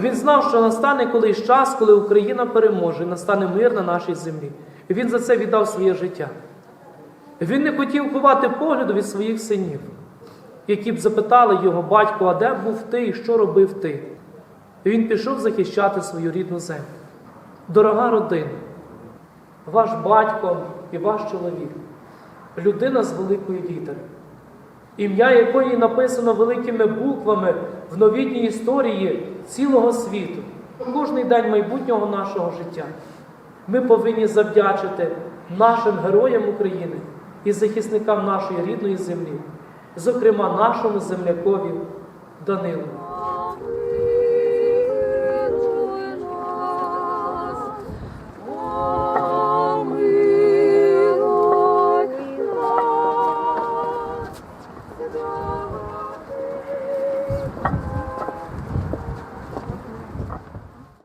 Він знав, що настане колись час, коли Україна переможе, настане мир на нашій землі. Він за це віддав своє життя. Він не хотів ховати погляду від своїх синів, які б запитали його батько, а де був ти і що робив ти? Він пішов захищати свою рідну землю. Дорога родина, ваш батько і ваш чоловік, людина з великої літери, ім'я якої написано великими буквами в новітній історії цілого світу, кожний день майбутнього нашого життя. Ми повинні завдячити нашим героям України і захисникам нашої рідної землі, зокрема нашому землякові Данилу.